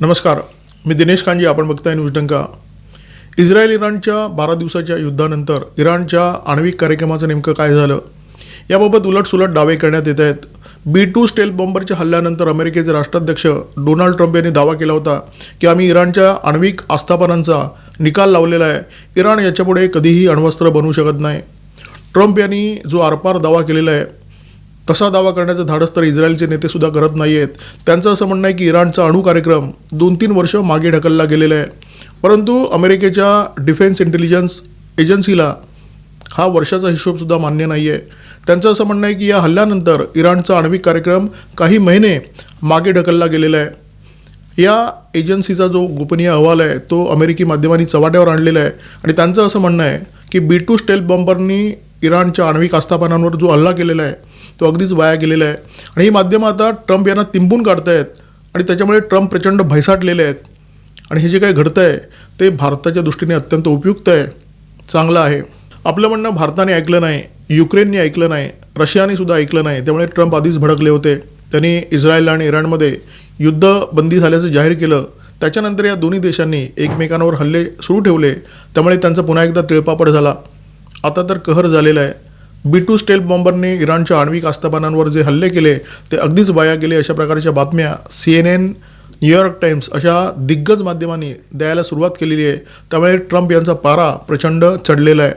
नमस्कार. मी दिनेश कांजी आपण बघताय न्यूज डंका. इस्रायल इराणच्या बारा दिवसाच्या युद्धानंतर इराणच्या आण्विक कार्यक्रमाचं नेमकं काय झालं? याबाबत उलटसुलट दावे करण्यात येत आहेत. बी टू स्टेल बॉम्बरच्या हल्ल्यानंतर अमेरिकेचे राष्ट्राध्यक्ष डोनाल्ड ट्रम्प यांनी दावा केला होता की आम्ही इराणच्या आण्विक आस्थापनांचा निकाल लावलेला आहे. इराण याच्यापुढे कधीही अण्वस्त्र बनवू शकत नाही. ट्रम्प यांनी जो आरपार दावा केलेला आहे तसा दावा करण्याचं धाडस तर इस्रायलचे नेते सुद्धा करत नाही आहेत त्यांचं असं म्हणणं आहे की इराणचा अणू कार्यक्रम दोन तीन वर्ष मागे ढकलला गेलेला आहे. परंतु अमेरिकेच्या डिफेन्स इंटेलिजन्स एजन्सीला हा वर्षाचा हिशोबसुद्धा मान्य नाही आहे त्यांचं असं म्हणणं आहे की या हल्ल्यानंतर इराणचा आण्विक कार्यक्रम काही महिने मागे ढकलला गेलेला आहे. या एजन्सीचा जो गोपनीय अहवाल आहे तो अमेरिकी माध्यमांनी चव्हाट्यावर आणलेला आहे आणि त्यांचं असं म्हणणं आहे की बी टू स्टेल बॉम्बरनी इराणच्या आण्विक आस्थापनांवर जो हल्ला केलेला आहे तो अगदीच वाया गेलेला आहे. आणि ही माध्यमं आता ट्रम्प यांना तिंबून काढतायत आणि त्याच्यामुळे ट्रम्प प्रचंड भैसाटलेले आहेत. आणि हे जे काही घडतं आहे ते भारताच्या दृष्टीने अत्यंत उपयुक्त आहे. चांगलं आहे. आपलं म्हणणं भारताने ऐकलं नाही युक्रेनने ऐकलं नाही रशियाने सुद्धा ऐकलं नाही. त्यामुळे ट्रम्प आधीच भडकले होते. त्यांनी इस्रायल आणि इराणमध्ये युद्ध बंदी झाल्याचं जाहीर केलं. त्याच्यानंतर या दोन्ही देशांनी एकमेकांवर हल्ले सुरू ठेवले. त्यामुळे त्यांचा पुन्हा एकदा तिळपापड झाला. आता तर कहर झालेला आहे. बी टू स्टेल बॉम्बरने इराणच्या आण्विक आस्थापनांवर जे हल्ले केले ते अगदीच वाया गेले अशा प्रकारच्या बातम्या C N N New York Times अशा दिग्गज माध्यमांनी द्यायला सुरुवात केलेली आहे. त्यामुळे ट्रम्प यांचा पारा प्रचंड चढलेला आहे.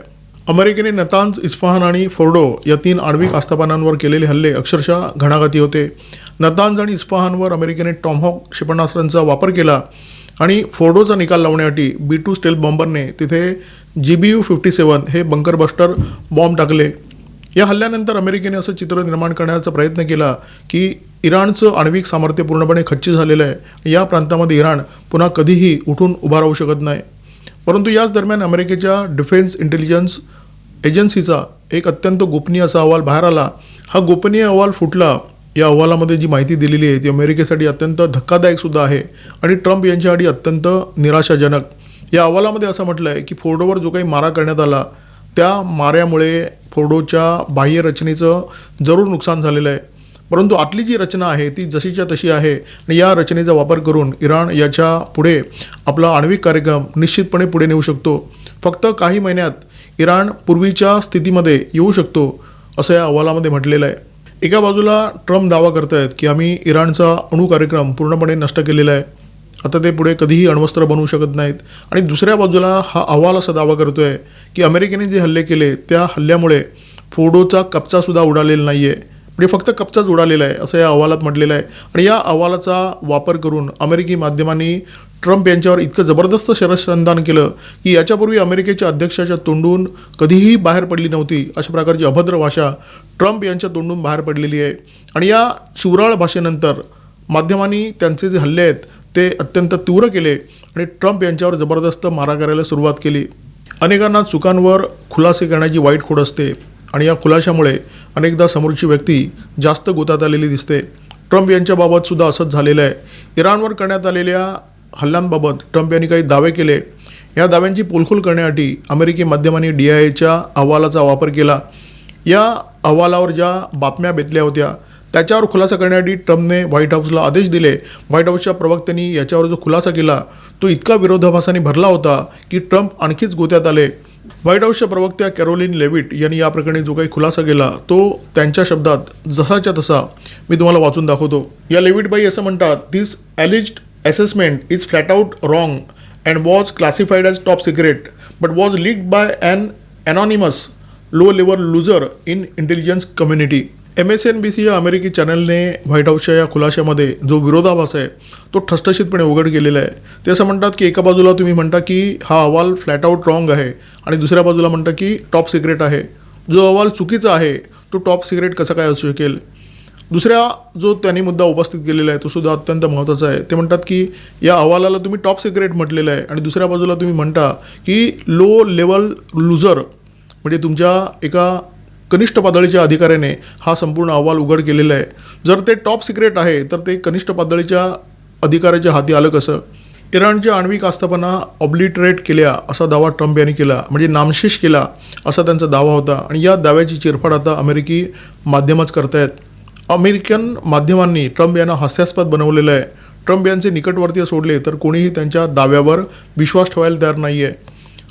अमेरिकेने नतांज इस्फहान आणि फोर्डो या तीन आण्विक आस्थापनांवर केलेले हल्ले अक्षरशः घणाघाती होते. नतांज आणि इस्फहानवर अमेरिकेने टॉमहॉक क्षेपणास्त्रांचा वापर केला आणि फोर्डोचा निकाल लावण्यासाठी बी टू स्टेल बॉम्बरने तिथे जी बी यू फिफ्टी सेवन हे बंकर बस्टर बॉम्ब टाकले. या हल्ल्यानंतर अमेरिकेने असं चित्र निर्माण करण्याचा प्रयत्न केला की इराणचं आण्विक सामर्थ्य पूर्णपणे खच्ची झालेलं आहे या प्रांतामध्ये इराण पुन्हा कधीही उठून उभा राहू शकत नाही. परंतु याच दरम्यान अमेरिकेच्या डिफेन्स इंटेलिजन्स एजन्सीचा एक अत्यंत गोपनीय असा अहवाल बाहेर आला. हा गोपनीय अहवाल फुटला. या अहवालामध्ये जी माहिती दिलेली आहे ती अमेरिकेसाठी अत्यंत धक्कादायक सुद्धा आहे आणि ट्रम्प यांच्यासाठी अत्यंत निराशाजनक. या अहवालामध्ये असं म्हटलं आहे की फोर्डोवर जो काही मारा करण्यात आला त्या माऱ्यामुळे फोर्डोच्या बाह्य रचनेचं जरूर नुकसान झालेलं आहे. परंतु आतली जी रचना आहे ती जशीच्या तशी आहे आणि या रचनेचा वापर करून इराण याच्यापुढे आपला आण्विक कार्यक्रम निश्चितपणे पुढे नेऊ शकतो. फक्त काही महिन्यात इराण पूर्वीच्या स्थितीमध्ये येऊ शकतो असं या अहवालामध्ये म्हटलेलं आहे. एका बाजूला ट्रम्प दावा करत आहेत की आम्ही इराणचा अणू कार्यक्रम पूर्णपणे नष्ट केलेला आहे. आता ते पुढे कधीही अण्वस्त्र बनवू शकत नाहीत. आणि दुसऱ्या बाजूला हा अहवाल असा दावा करतो आहे की अमेरिकेने जे हल्ले केले त्या हल्ल्यामुळे फोडोचा कप्चासुद्धा उडालेला नाही आहे म्हणजे फक्त कप्चाच उडालेला आहे असं या अहवालात म्हटलेलं आहे. आणि या अहवालाचा वापर करून अमेरिकी माध्यमांनी ट्रम्प यांच्यावर इतकं जबरदस्त शरसंधान केलं की याच्यापूर्वी अमेरिकेच्या अध्यक्षाच्या तोंडून कधीही बाहेर पडली नव्हती अशा प्रकारची अभद्र भाषा ट्रम्प यांच्या तोंडून बाहेर पडलेली आहे. आणि या शिवराळ भाषेनंतर माध्यमांनी त्यांचे जे हल्ले आहेत ते अत्यंत तीव्र केले आणि ट्रम्प यांच्यावर जबरदस्त मारा करायला सुरुवात केली. अनेकांना चुकांवर खुलासे करण्याची वाईट खोड असते आणि या खुलाशामुळे अनेकदा समोरची व्यक्ती जास्त गोतात आलेली दिसते. ट्रम्प यांच्याबाबत सुद्धा असंच झालेलं आहे. इराणवर करण्यात आलेल्या हल्ल्यांबाबत ट्रम्प यांनी काही दावे केले. या दाव्यांची पोलखोल करण्यासाठी अमेरिकी माध्यमांनी डी आय एच्या अहवालाचा वापर केला. या अहवालावर ज्या बातम्या बेतल्या होत्या त्याच्यावर खुलासा करण्यासाठी ट्रम्पने व्हाईट हाऊसला आदेश दिले. व्हाईट हाऊसच्या प्रवक्त्यांनी याच्यावर जो खुलासा केला तो इतका विरोधाभासाने भरला होता की ट्रम्प आणखीच गोत्यात आले. व्हाईट हाऊसच्या प्रवक्त्या कॅरोलिन लेविट यांनी या प्रकरणी जो काही खुलासा केला तो त्यांच्या शब्दात जसाच्या तसा. मी तुम्हाला वाचून दाखवतो. या लेविटबाई असं म्हणतात this alleged assessment is flat out wrong and was classified as top secret but was leaked by an anonymous low level loser in intelligence community M S N B C या अमेरिकी चॅनलने व्हाईट हाऊसच्या या खुलाशामध्ये जो विरोधाभास आहे तो ठसठशीतपणे उघड केलेला आहे. ते असं म्हणतात की एका बाजूला तुम्ही म्हणता की हा अहवाल फ्लॅट आउट रॉंग आहे आणि दुसऱ्या बाजूला म्हणता की टॉप सिक्रेट आहे. जो अहवाल चुकीचा आहे तो टॉप सिक्रेट कसा काय असू शकेल? दुसऱ्या जो त्यांनी मुद्दा उपस्थित केलेला आहे तो सुद्धा अत्यंत महत्त्वाचा आहे. ते म्हणतात की या अहवालाला तुम्ही टॉप सिक्रेट म्हटलेलं आहे आणि दुसऱ्या बाजूला तुम्ही म्हणता की लो लेवल लुझर म्हणजे तुमच्या एका कनिष्ठ पातळीच्या अधिकाऱ्याने हा संपूर्ण अहवाल उघड केलेला आहे. जर ते टॉप सिक्रेट आहे तर ते कनिष्ठ पातळीच्या अधिकाऱ्याच्या हाती आलं कसं? इराणच्या आण्विक आस्थापना ऑब्लिटरेट केल्या असा दावा ट्रम्प यांनी केला म्हणजे नामशेष केला असा त्यांचा दावा होता आणि या दाव्याची चिरफाड आता अमेरिकी माध्यमच करतायत. अमेरिकन माध्यमांनी ट्रम्प यांना हास्यास्पद बनवलेलं आहे. ट्रम्प यांचे निकटवर्तीय सोडले तर कोणीही त्यांच्या दाव्यावर विश्वास ठेवायला तयार नाही आहे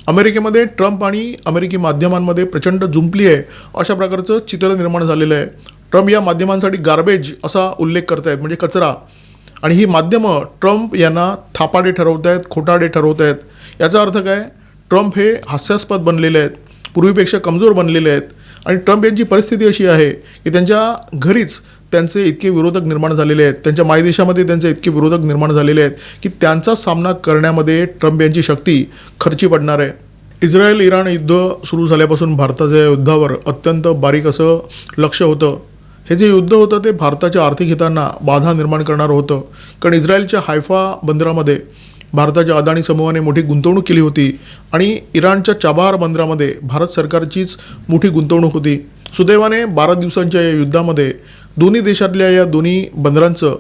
अमेरिकेमध्ये ट्रम्प आणि अमेरिकी माध्यमांमध्ये प्रचंड जुंपली आहे अशा प्रकारचं चित्र निर्माण झालेलं आहे. ट्रम्प या माध्यमांसाठी गार्बेज असा उल्लेख करत आहेत म्हणजे कचरा. आणि ही माध्यमं ट्रम्प यांना थापाडे ठरवत आहेत खोटाडे ठरवत आहेत याचा अर्थ काय? ट्रम्प हे हास्यास्पद बनलेले आहेत पूर्वीपेक्षा कमजोर बनलेले आहेत. आणि ट्रम्प यांची परिस्थिती अशी आहे की त्यांच्या घरीच त्यांचे इतके विरोधक निर्माण झालेले आहेत. त्यांच्या मायदेशामध्ये त्यांचे इतके विरोधक निर्माण झालेले आहेत की त्यांचा सामना करण्यामध्ये ट्रम्प यांची शक्ती खर्ची पडणार आहे. इस्रायल इराण युद्ध सुरू झाल्यापासून भारताच्या या युद्धावर अत्यंत बारीक असं लक्ष होतं. हे जे युद्ध होतं ते भारताच्या आर्थिक हितांना बाधा निर्माण करणारं होतं. कारण इस्रायलच्या हायफा बंदरामध्ये भारताच्या अदानी समूहाने मोठी गुंतवणूक केली होती आणि इराणच्या चाबार बंदरामध्ये भारत सरकारचीच मोठी गुंतवणूक होती. सुदैवाने बारा दिवसांच्या या युद्धामध्ये दोन्ही देशातल्या या दोन्ही बंदरांचं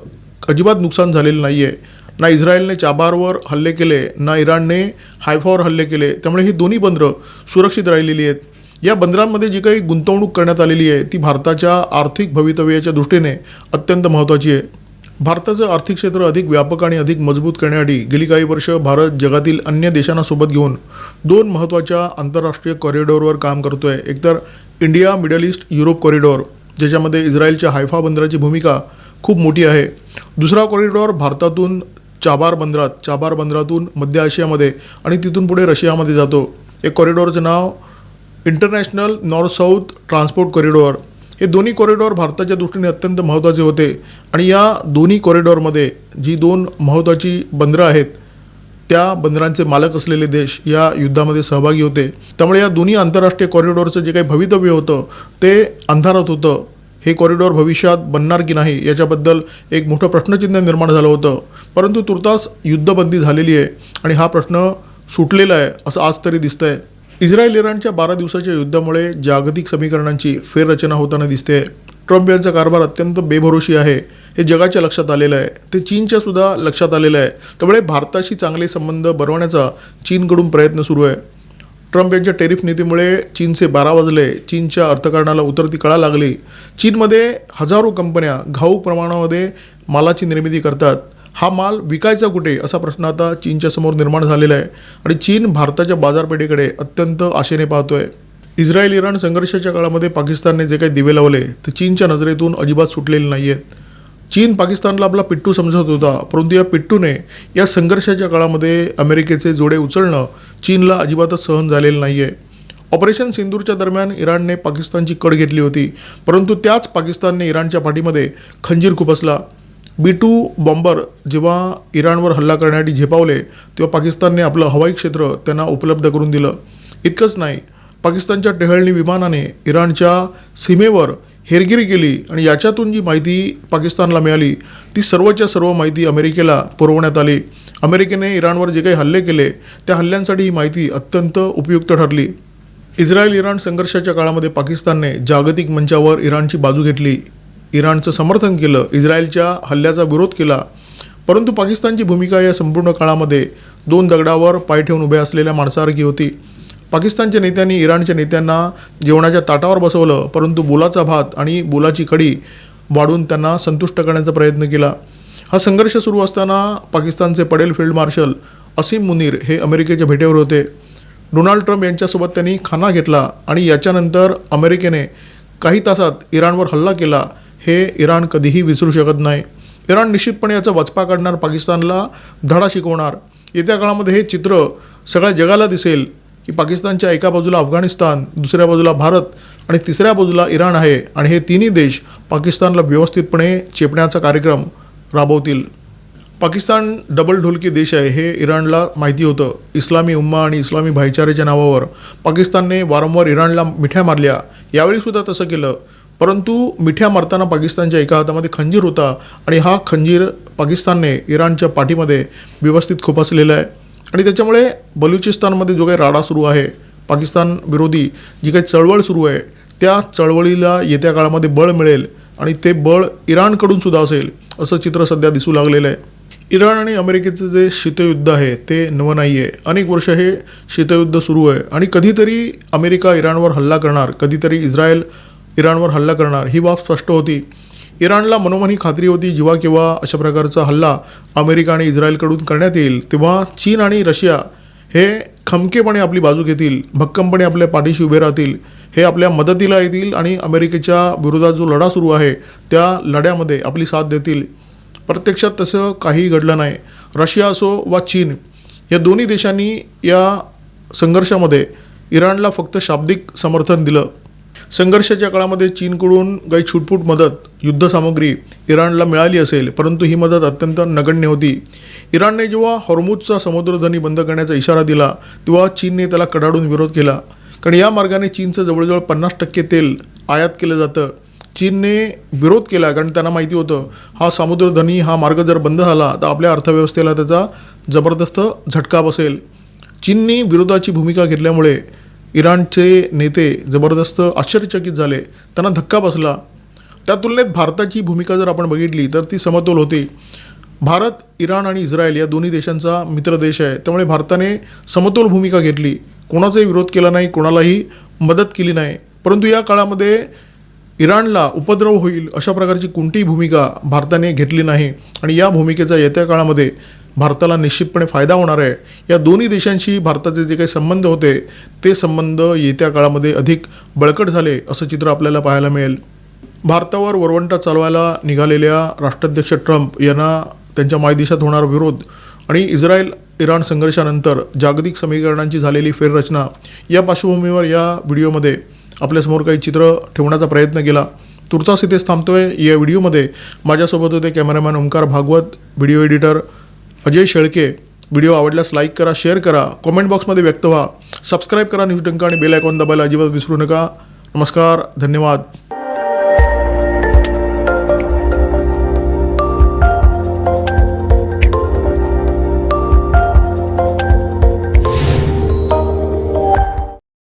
अजिबात नुकसान झालेलं नाही आहे ना इस्रायलने चाबारवर हल्ले केले ना इराणने हायफावर हल्ले केले. त्यामुळे ही दोन्ही बंदरं सुरक्षित राहिलेली आहेत. या बंदरांमध्ये जी काही गुंतवणूक करण्यात आलेली आहे ती भारताच्या आर्थिक भवितव्याच्या दृष्टीने अत्यंत महत्त्वाची आहे. भारताचं आर्थिक क्षेत्र अधिक व्यापक आणि अधिक मजबूत करण्यासाठी गेली काही वर्ष भारत जगातील अन्य देशांना सोबत घेऊन दोन महत्त्वाच्या आंतरराष्ट्रीय कॉरिडॉरवर काम करतो आहे एकतर India middle east Europe corridor ज्याच्यामध्ये इस्रायलच्या हायफा बंदराची भूमिका खूप मोठी आहे. दुसरा कॉरिडॉर भारतातून चाबार बंदरात चाबार बंदरातून मध्य आशियामध्ये आणि तिथून पुढे रशियामध्ये जातो. एक कॉरिडॉरचं नाव international north south transport corridor हे दोन्ही कॉरिडॉर भारताच्या दृष्टीने अत्यंत महत्त्वाचे होते आणि या दोन्ही कॉरिडॉरमध्ये जी दोन महत्त्वाची बंदरं आहेत त्या बंदरांचे मालक असलेले देश या युद्धामध्ये सहभागी होते. त्यामुळे या दोन्ही आंतरराष्ट्रीय कॉरिडॉरचं जे काही भवितव्य होतं ते अंधारात होतं. हे कॉरिडॉर भविष्यात बनणार की नाही याच्याबद्दल एक मोठं प्रश्नचिन्ह निर्माण झालं होतं. परंतु तुर्तास युद्धबंदी झालेली आहे आणि हा प्रश्न सुटलेला आहे असं आज तरी दिसतंय. इस्रायल इराणच्या बारा दिवसाच्या युद्धामुळे जागतिक समीकरणांची फेररचना होताना दिसते ट्रम्प यांचा कारभार अत्यंत बेभरोशी आहे. हे जगाच्या लक्षात आलेलं आहे. ते चीनच्या सुद्धा लक्षात आलेलं आहे. त्यामुळे भारताशी चांगले संबंध बनवण्याचा चीनकडून प्रयत्न सुरू आहे. ट्रम्प यांच्या टेरिफ नीतीमुळे चीनचे बारा वाजले. चीनच्या अर्थकारणाला उतरती कळा लागली. चीनमध्ये हजारो कंपन्या घाऊक प्रमाणामध्ये मालाची निर्मिती करतात. हा माल विकायचा कुठे? असा प्रश्न आता चीनच्या समोर निर्माण झालेला आहे. आणि चीन भारताच्या बाजारपेठेकडे अत्यंत आशेने पाहतोय. इस्रायल इराण संघर्षाच्या काळामध्ये पाकिस्तानने जे काही दिवे लावले ते चीनच्या नजरेतून अजिबात सुटलेले नाही आहेत चीन पाकिस्तानला आपला पिट्टू समजत होता. परंतु या पिट्टूने या संघर्षाच्या काळामध्ये अमेरिकेचे जोडे उचलणं चीनला अजिबातच सहन झालेलं नाही आहे ऑपरेशन सिंदूरच्या दरम्यान इराणने पाकिस्तानची कड घेतली होती. परंतु त्याच पाकिस्तानने इराणच्या पाठीमध्ये खंजीर खुपसला. बी टू बॉम्बर जेव्हा इराणवर हल्ला करण्यासाठी झेपावले तेव्हा पाकिस्तानने आपलं हवाई क्षेत्र त्यांना उपलब्ध करून दिलं. इतकंच नाही पाकिस्तानच्या टेहळणी विमानाने इराणच्या सीमेवर हेरगिरी केली आणि याच्यातून जी माहिती पाकिस्तानला मिळाली ती सर्वच्या सर्व माहिती अमेरिकेला पुरवण्यात आली. अमेरिकेने इराणवर जे काही हल्ले केले त्या हल्ल्यांसाठी ही माहिती अत्यंत उपयुक्त ठरली. इस्रायल इराण संघर्षाच्या काळामध्ये पाकिस्तानने जागतिक मंचावर इराणची बाजू घेतली. इराणचं समर्थन केलं इस्रायलच्या हल्ल्याचा विरोध केला. परंतु पाकिस्तानची भूमिका या संपूर्ण काळामध्ये दोन दगडावर पाय ठेवून उभ्या असलेल्या माणसासारखी होती. पाकिस्तानच्या नेत्यांनी इराणच्या नेत्यांना जेवणाच्या ताटावर बसवलं परंतु बोलाचा भात आणि बोलाची कडी वाढून त्यांना संतुष्ट करण्याचा प्रयत्न केला. हा संघर्ष सुरू असताना पाकिस्तानचे पडेल फील्ड मार्शल असीम मुनीर हे अमेरिकेच्या भेटेवर होते. डोनाल्ड ट्रम्प यांच्यासोबत त्यांनी खाना घेतला आणि याच्यानंतर अमेरिकेने काही तासात इराणवर हल्ला केला हे इराण कधीही विसरू शकत नाही. इराण निश्चितपणे याचा वचपा काढणार पाकिस्तानला धडा शिकवणार. येत्या काळामध्ये हे चित्र सगळ्या जगाला दिसेल. की पाकिस्तानच्या एका बाजूला अफगाणिस्तान दुसऱ्या बाजूला भारत आणि तिसऱ्या बाजूला इराण आहे आणि हे तिन्ही देश पाकिस्तानला व्यवस्थितपणे चेपण्याचा कार्यक्रम राबवतील. पाकिस्तान डबल ढोलकी देश आहे हे इराणला माहिती होतं. इस्लामी उम्मा आणि इस्लामी भाईचारेच्या नावावर पाकिस्तानने वारंवार इराणला मिठ्या मारल्या. यावेळीसुद्धा तसं केलं. परंतु मिठ्या मारताना पाकिस्तानच्या एका हातामध्ये खंजीर होता आणि हा खंजीर पाकिस्तानने इराणच्या पाठीमध्ये व्यवस्थित खुपसलेला आहे. आणि त्याच्यामुळे बलुचिस्तानमध्ये जो काही राडा सुरू आहे पाकिस्तान विरोधी जी काही चळवळ सुरू आहे त्या चळवळीला येत्या काळामध्ये बळ मिळेल आणि ते बळ इराणकडून सुद्धा असेल असं चित्र सध्या दिसू लागलेलं आहे. इराण आणि अमेरिकेचं जे शीतयुद्ध आहे ते नवं नाही आहे अनेक वर्ष हे शीतयुद्ध सुरू आहे. आणि कधीतरी अमेरिका इराणवर हल्ला करणार कधीतरी इस्रायल इराणवर हल्ला करणार ही बाब स्पष्ट होती. इराणला मनोमनी खात्री होती जेव्हा किंवा अशा प्रकारचा हल्ला अमेरिका आणि इस्रायलकडून करण्यात येईल तेव्हा चीन आणि रशिया हे खमकेपणे आपली बाजू घेतील भक्कमपणे आपल्या पाठीशी उभे राहतील हे आपल्या मदतीला येतील आणि अमेरिकेच्या विरोधात जो लढा सुरू आहे त्या लढ्यामध्ये आपली साथ देतील. प्रत्यक्षात तसं काहीही घडलं नाही. रशिया असो वा चीन या दोन्ही देशांनी या संघर्षामध्ये इराणला फक्त शाब्दिक समर्थन दिलं. संघर्षाच्या काळामध्ये चीनकडून काही छुटपूट मदत युद्धसामुग्री इराणला मिळाली असेल परंतु ही मदत अत्यंत नगण्य होती. इराणने जेव्हा हॉर्मुजचा समुद्रधनी बंद करण्याचा इशारा दिला तेव्हा चीनने त्याला कडाडून विरोध केला. कारण या मार्गाने चीनचं जवळजवळ पन्नास टक्के तेल आयात केलं जातं. चीनने विरोध केला कारण त्यांना माहिती होतं हा समुद्रधनी हा मार्ग जर बंद झाला तर आपल्या अर्थव्यवस्थेला त्याचा जबरदस्त झटका बसेल. चीननी विरोधाची भूमिका घेतल्यामुळे इराणचे नेते जबरदस्त आश्चर्यचकित झाले. त्यांना धक्का बसला. त्या तुलनेत भारताची भूमिका जर आपण बघितली तर ती समतोल होती. भारत इराण आणि इस्रायल या दोन्ही देशांचा मित्र देश आहे. त्यामुळे भारताने समतोल भूमिका घेतली. कोणाचाही विरोध केला नाही कोणालाही मदत केली नाही. परंतु या काळामध्ये इराणला उपद्रव होईल अशा प्रकारची कोणतीही भूमिका भारताने घेतली नाही. आणि या भूमिकेचा येत्या काळामध्ये भारताला निश्चितपणे फायदा होणार आहे. या दोन्ही देशांशी भारताचे जे काही संबंध होते ते संबंध येत्या काळामध्ये अधिक बळकट झाले असं चित्र आपल्याला पाहायला मिळेल. भारतावर वरवंटा चालवायला निघालेल्या राष्ट्राध्यक्ष ट्रम्प यांना त्यांच्या मायदेशात होणारा विरोध आणि इस्रायल इराण संघर्षानंतर जागतिक समीकरणांची झालेली फेररचना या पार्श्वभूमीवर या व्हिडिओमध्ये आपल्यासमोर काही चित्र ठेवण्याचा प्रयत्न केला. तुर्तास इथेच थांबतोय. या व्हिडिओमध्ये माझ्यासोबत होते cameraman Omkar Bhagwat video editor Ajay Shelke video आवडल्यास लाईक करा शेअर करा कॉमेंट बॉक्समध्ये व्यक्त व्हा. सबस्क्राईब करा न्यूज डंका आणि बेल आयकॉन दाबायला अजिबात विसरू नका. नमस्कार धन्यवाद.